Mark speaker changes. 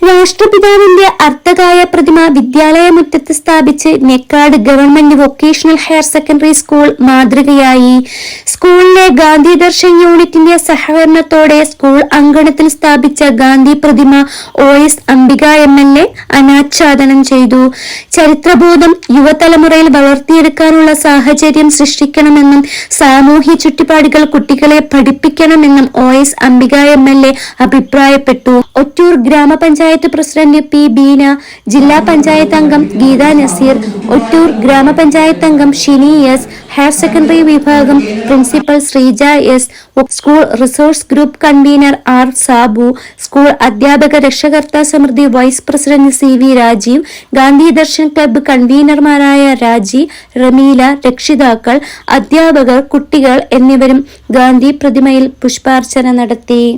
Speaker 1: രാഷ്ട്രപിതാവിന്റെ അർത്ഥകായ പ്രതിമ വിദ്യാലയമുറ്റത്ത് സ്ഥാപിച്ച് Nekkad government vocational higher secondary school മാതൃകയായി. സ്കൂളിലെ ഗാന്ധി ദർശൻ യൂണിറ്റിന്റെ സഹകരണത്തോടെ സ്കൂൾ അങ്കണത്തിൽ സ്ഥാപിച്ച ഗാന്ധി പ്രതിമ O S Ambika M L A അനാച്ഛാദനം ചെയ്തു. ചരിത്രബോധം യുവതലമുറയിൽ വളർത്തിയെടുക്കാനുള്ള സാഹചര്യം സൃഷ്ടിക്കണമെന്നും സാമൂഹ്യ ചുറ്റുപാടുകൾ കുട്ടികളെ പഠിപ്പിക്കണമെന്നും O S Ambika M L A അഭിപ്രായപ്പെട്ടു. ഒറ്റൂർ ഗ്രാമപഞ്ചായത്ത് പ്രസിഡന്റ് പി ബീന ജില്ലാ പഞ്ചായത്ത് അംഗം ഗീത നസീർ ഒറ്റൂർ ഗ്രാമപഞ്ചായത്ത് അംഗം ഷിനി എസ് ഹയർ സെക്കൻഡറി വിഭാഗം principal Sreeja S school resource group convener R Sabu school അധ്യാപക രക്ഷകർത്താ സമൃദ്ധി vice president C V Rajeev Gandhi Darshan club കൺവീനർമാരായ Raji Ramila രക്ഷിതാക്കൾ അധ്യാപകർ കുട്ടികൾ എന്നിവരും ഗാന്ധി പ്രതിമയിൽ പുഷ്പാർച്ചന നടത്തി.